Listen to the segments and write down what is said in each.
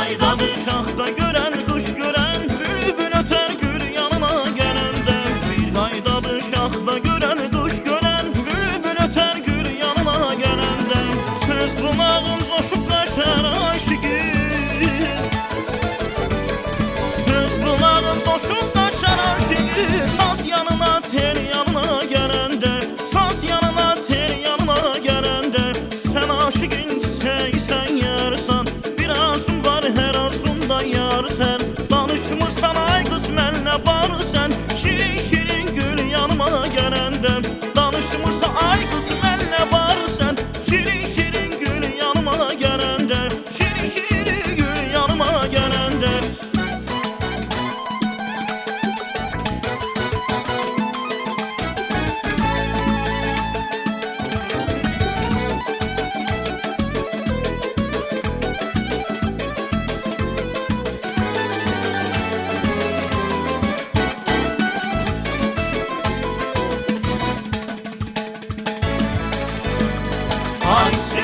Dadı şaxta görən, quş görən Bülbül ötər gül yanına gələndə Bir haydadı şaxta görən, quş görən Bülbül ötər gül yanına gələndə Söz bulağım coşub qaşar aşıqım Söz bulağın coşub sən Danışmırsan, ay qız mənlə bar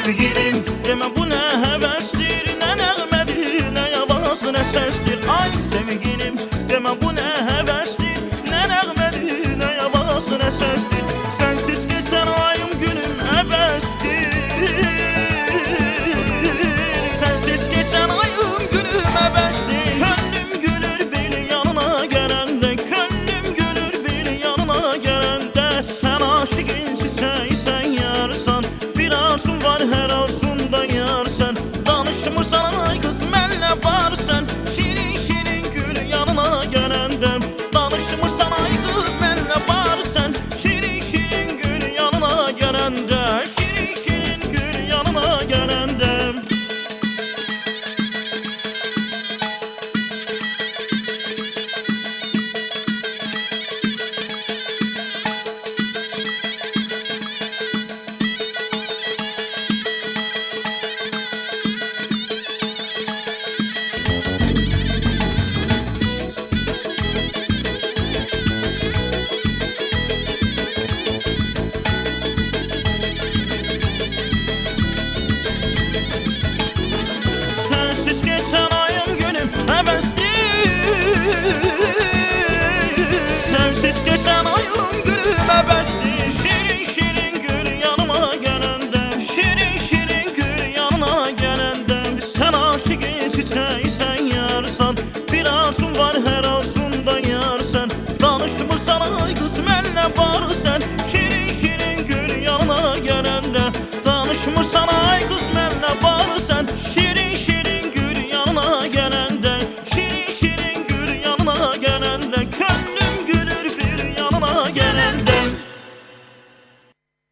sevgilim deme bu